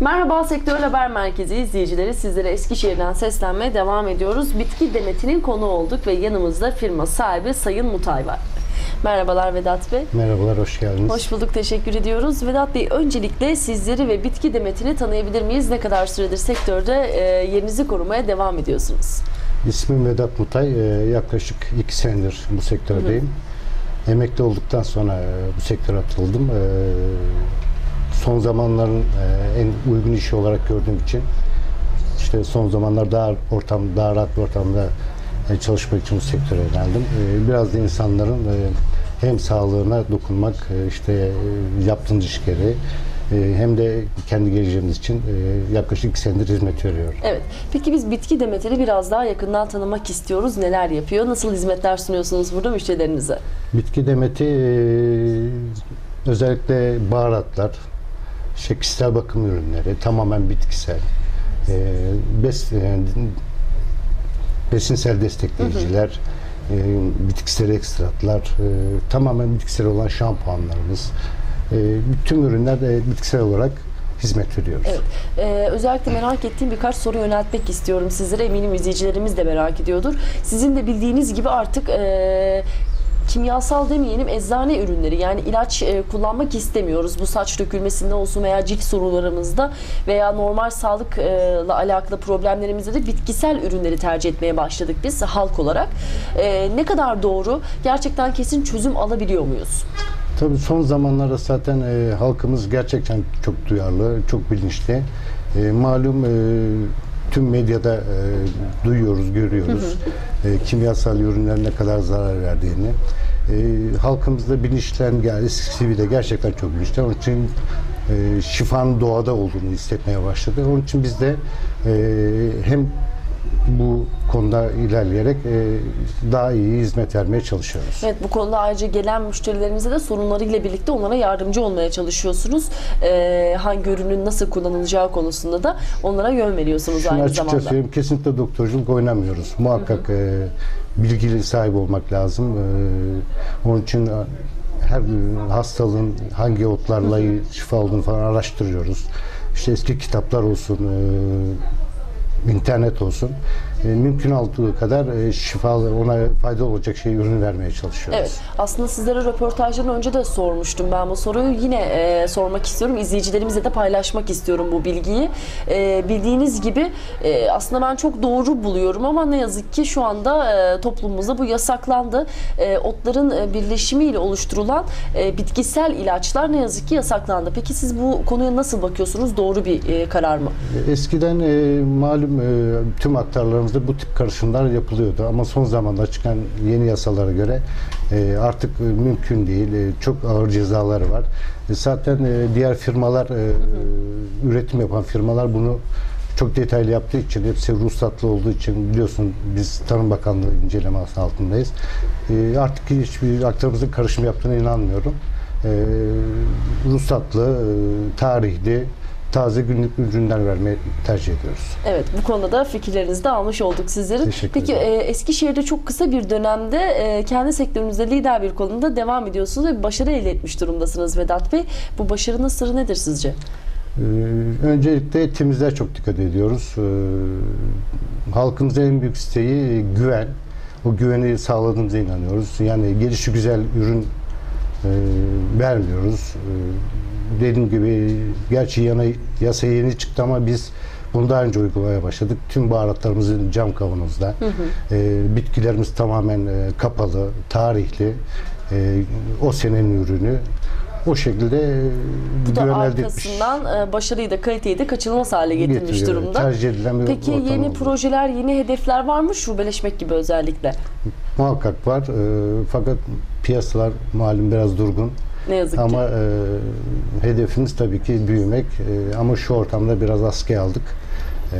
Merhaba Sektör Haber Merkezi izleyicileri. Sizlere Eskişehir'den seslenmeye devam ediyoruz. Bitki demetinin konu olduk ve yanımızda firma sahibi Sayın Mutay var. Merhabalar Vedat Bey. Merhabalar, hoş geldiniz. Hoş bulduk, teşekkür ediyoruz. Vedat Bey, öncelikle sizleri ve bitki demetini tanıyabilir miyiz? Ne kadar süredir sektörde e, yerinizi korumaya devam ediyorsunuz? İsmim Vedat Mutay. Ee, yaklaşık iki senedir bu sektördeyim. Emekli olduktan sonra e, bu sektöre atıldım. Son zamanların e, en uygun işi olarak gördüğüm için işte son zamanlar daha ortam, daha rahat bir ortamda e, çalışmak için bu sektöre yöneldim. Ee, Biraz da insanların e, hem sağlığına dokunmak, e, işte e, yaptığımız iş gereği e, hem de kendi geleceğimiz için e, yaklaşık iki senedir hizmet veriyorum. Evet. Peki biz bitki demetini biraz daha yakından tanımak istiyoruz. Neler yapıyor? Nasıl hizmetler sunuyorsunuz burada müşterilerinize? Bitki demeti e, özellikle baharatlar, işte kişisel bakım ürünleri, tamamen bitkisel, e, bes, e, besinsel destekleyiciler, e, bitkisel ekstratlar, e, tamamen bitkisel olan şampuanlarımız, e, bütün ürünler de bitkisel olarak hizmet veriyoruz. Evet. Ee, özellikle merak ettiğim birkaç soru yöneltmek istiyorum sizlere. Eminim izleyicilerimiz de merak ediyordur. Sizin de bildiğiniz gibi artık e, kimyasal demeyelim eczane ürünleri yani ilaç e, kullanmak istemiyoruz. Bu saç dökülmesinde olsun veya cilt sorunlarımızda veya normal sağlıkla alakalı problemlerimizde de bitkisel ürünleri tercih etmeye başladık biz halk olarak. E, ne kadar doğru? Gerçekten kesin çözüm alabiliyor muyuz? Tabii son zamanlarda zaten e, halkımız gerçekten çok duyarlı, çok bilinçli. E, malum e, tüm medyada e, duyuyoruz, görüyoruz e, kimyasal ürünlerin ne kadar zarar verdiğini. E, halkımız da bilinçlen geldi, eskisi bile gerçekten çok bilinçli. Onun için e, şifanın doğada olduğunu hissetmeye başladı. Onun için biz de e, hem bu konuda ilerleyerek e, daha iyi hizmet vermeye çalışıyoruz. Evet bu konuda ayrıca gelen müşterilerimize de sorunlarıyla birlikte onlara yardımcı olmaya çalışıyorsunuz. Ee, hangi ürünün nasıl kullanılacağı konusunda da onlara yön veriyorsunuz Şunu aynı açıkça zamanda. söyleyeyim, kesinlikle doktorculuk oynamıyoruz. Muhakkak e, bilgili sahip olmak lazım. E, onun için e, her e, hastalığın hangi otlarla şifa olduğunu falan araştırıyoruz. İşte eski kitaplar olsun, e, internet olsun. E, mümkün olduğu kadar e, şifalı, ona faydalı olacak şey ürün vermeye çalışıyoruz. Evet. Aslında sizlere röportajdan önce de sormuştum ben bu soruyu. Yine e, sormak istiyorum. İzleyicilerimizle de paylaşmak istiyorum bu bilgiyi. E, bildiğiniz gibi e, aslında ben çok doğru buluyorum ama ne yazık ki şu anda e, toplumumuzda bu yasaklandı. E, otların e, birleşimiyle oluşturulan e, bitkisel ilaçlar ne yazık ki yasaklandı. Peki siz bu konuya nasıl bakıyorsunuz? Doğru bir e, karar mı? Eskiden e, malum e, tüm aktarlarımızda bu tip karışımlar yapılıyordu ama son zamanda çıkan yeni yasalara göre e, artık e, mümkün değil. E, çok ağır cezaları var. Zaten diğer firmalar, üretim yapan firmalar bunu çok detaylı yaptığı için, hepsi ruhsatlı olduğu için biliyorsun biz Tarım Bakanlığı incelemesi altındayız. E, artık hiçbir aktarımızın karışım yaptığına inanmıyorum. Ruhsatlı, e, tarihli, taze günlük ürünler vermeyi tercih ediyoruz. Evet, bu konuda da fikirlerinizi de almış olduk sizlerin. Teşekkür Peki e, Eskişehir'de çok kısa bir dönemde e, kendi sektörünüzde lider bir konumda devam ediyorsunuz ve başarı elde etmiş durumdasınız Vedat Bey. Bu başarının sırrı nedir sizce? Ee, öncelikle temizliğe çok dikkat ediyoruz. Ee, halkımızın en büyük isteği güven. O güveni sağladığımıza inanıyoruz. Yani gelişi güzel ürün e, vermiyoruz. Ee, dediğim gibi gerçi yana, yasa yeni çıktı ama biz bunu daha önce uygulamaya başladık. Tüm baharatlarımızın cam kavanozda. Ee, bitkilerimiz tamamen e, kapalı, tarihli. Ee, o senenin ürünü. O şekilde e, Bu da etmiş. arkasından e, başarıyı da kaliteyi de kaçınılmaz hale getirmiş getiriyor. durumda. Tercih edilen bir Peki yeni oldu. projeler, yeni hedefler var mı? Şubeleşmek gibi özellikle. Muhakkak var. Ee, fakat piyasalar malum biraz durgun. Ne yazık ki. Ama e, hedefimiz tabii ki büyümek. E, ama şu ortamda biraz askıya aldık. E,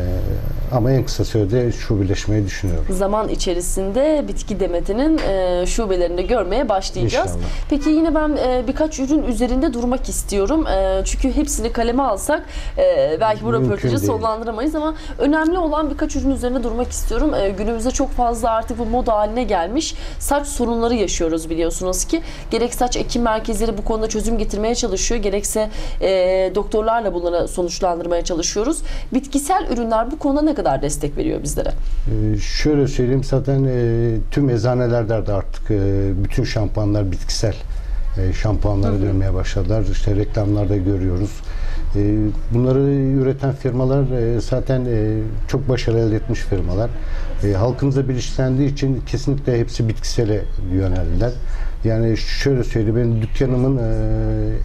ama en kısa sürede şubeleşmeyi düşünüyorum. Zaman içerisinde bitki demetinin e, şubelerini görmeye başlayacağız. İnşallah. Peki yine ben e, birkaç ürün üzerinde durmak istiyorum. E, çünkü hepsini kaleme alsak e, belki bu Mümkün röportajı değil. sonlandıramayız ama önemli olan birkaç ürün üzerine durmak istiyorum. E, günümüzde çok fazla artık bu moda haline gelmiş saç sorunları yaşıyoruz biliyorsunuz ki. Gerek saç ekim merkezleri bu konuda çözüm getirmeye çalışıyor. Gerekse e, doktorlarla bunları sonuçlandırmaya çalışıyoruz. Bitkisel ürünler bu konuda ne kadar destek veriyor bizlere? Ee, Şöyle söyleyeyim zaten e, tüm eczanelerde de artık e, bütün şampuanlar bitkisel e, şampuanlara dönmeye başladılar. İşte reklamlarda görüyoruz. E, bunları üreten firmalar e, zaten e, çok başarı elde etmiş firmalar. E, halkımıza bilinçlendiği için kesinlikle hepsi bitkisele yöneldiler. Yani şöyle söyleyeyim benim dükkanımın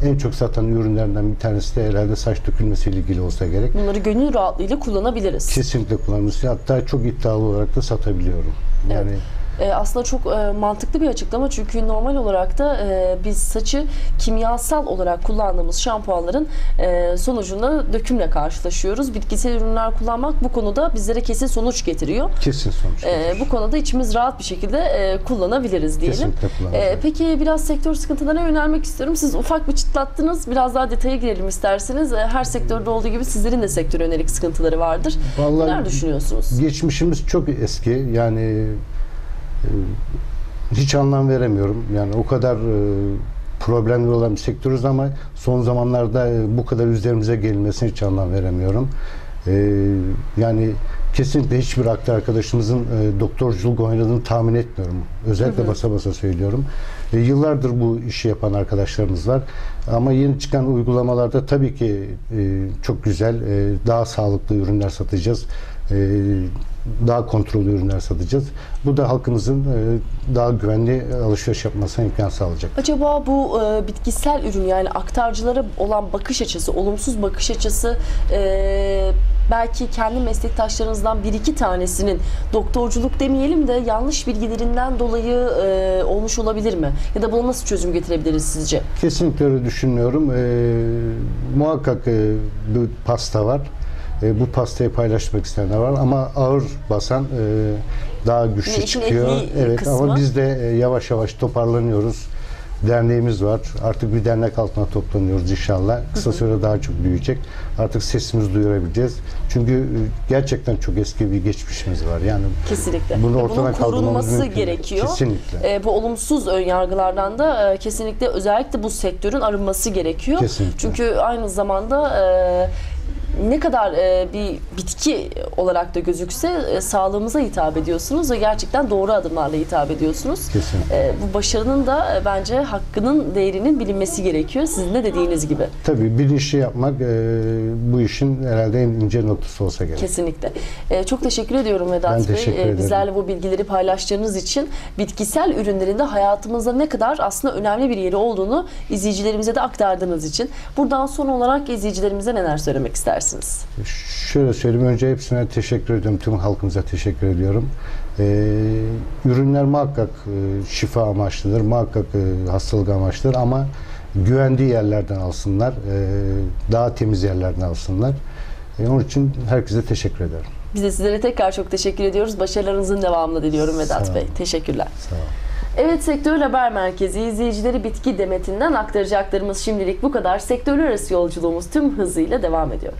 en çok satan ürünlerinden bir tanesi de herhalde saç dökülmesiyle ilgili olsa gerek. Bunları gönül rahatlığıyla kullanabiliriz. Kesinlikle kullanılması. Hatta çok iddialı olarak da satabiliyorum. Yani E, aslında çok e, mantıklı bir açıklama çünkü normal olarak da e, biz saçı kimyasal olarak kullandığımız şampuanların e, sonucunda dökümle karşılaşıyoruz. Bitkisel ürünler kullanmak bu konuda bizlere kesin sonuç getiriyor. kesin sonuç. E, bu konuda içimiz rahat bir şekilde e, kullanabiliriz diyelim. E, peki biraz sektör sıkıntılarına yönelmek istiyorum. Siz ufak bir çıtlattınız. Biraz daha detaya girelim isterseniz. E, her sektörde olduğu gibi sizlerin de sektöre yönelik sıkıntıları vardır. Vallahi Neler düşünüyorsunuz? geçmişimiz çok eski. Yani hiç anlam veremiyorum. Yani o kadar e, problemli olan bir sektörüz ama son zamanlarda e, bu kadar üzerimize gelmesine hiç anlam veremiyorum. E, yani kesinlikle hiçbir aktar arkadaşımızın e, doktorculuk oynadığını tahmin etmiyorum. Özellikle basa basa söylüyorum. E, yıllardır bu işi yapan arkadaşlarımız var. Ama yeni çıkan uygulamalarda tabii ki e, çok güzel, e, daha sağlıklı ürünler satacağız. E, daha kontrollü ürünler satacağız. Bu da halkımızın e, daha güvenli alışveriş yapmasına imkan sağlayacak. Acaba bu e, bitkisel ürün yani aktarcılara olan bakış açısı, olumsuz bakış açısı e, belki kendi meslektaşlarınızdan bir iki tanesinin doktorculuk demeyelim de yanlış bilgilerinden dolayı e, olmuş olabilir mi? Ya da buna nasıl çözüm getirebiliriz sizce? Kesinlikle öyle düşünmüyorum. E, muhakkak e, bir pasta var. E, bu pastayı paylaşmak isteyenler var ama ağır basan e, daha güçlü işin çıkıyor. Evet kısmı. ama biz de e, yavaş yavaş toparlanıyoruz. Derneğimiz var. Artık bir dernek altına toplanıyoruz inşallah. Kısa süre daha çok büyüyecek. Artık sesimizi duyurabileceğiz. Çünkü e, gerçekten çok eski bir geçmişimiz var. Yani Kesinlikle. Bunu Ve ortadan Bunun korunması mümkün gerekiyor. Kesinlikle. E, bu olumsuz ön yargılardan da e, kesinlikle özellikle bu sektörün arınması gerekiyor. Kesinlikle. Çünkü aynı zamanda e, ne kadar e, bir bitki olarak da gözükse e, sağlığımıza hitap ediyorsunuz ve gerçekten doğru adımlarla hitap ediyorsunuz. Kesinlikle. E, bu başarının da e, bence hakkının değerinin bilinmesi gerekiyor. Sizin de dediğiniz gibi. Tabii bilinçli yapmak e, bu işin herhalde en ince noktası olsa gerek. Kesinlikle. Ee, çok teşekkür ediyorum Vedat Ben Bey. teşekkür Ee, ederim. bizlerle bu bilgileri paylaştığınız için bitkisel ürünlerin de hayatımızda ne kadar aslında önemli bir yeri olduğunu izleyicilerimize de aktardığınız için. Buradan son olarak izleyicilerimize neler söylemek istersiniz? Şöyle söyleyeyim önce hepsine teşekkür ediyorum. Tüm halkımıza teşekkür ediyorum. Ee, ürünler muhakkak e, şifa amaçlıdır. Muhakkak e, hastalık amaçlıdır ama güvendiği yerlerden alsınlar. e, daha temiz yerlerden alsınlar. E, onun için herkese teşekkür ederim. Biz de sizlere tekrar çok teşekkür ediyoruz. Başarılarınızın devamını diliyorum Vedat Bey. Teşekkürler. Sağ olun. Evet Sektör Haber Merkezi izleyicileri bitki demetinden aktaracaklarımız şimdilik bu kadar. Sektörler arası yolculuğumuz tüm hızıyla devam ediyor.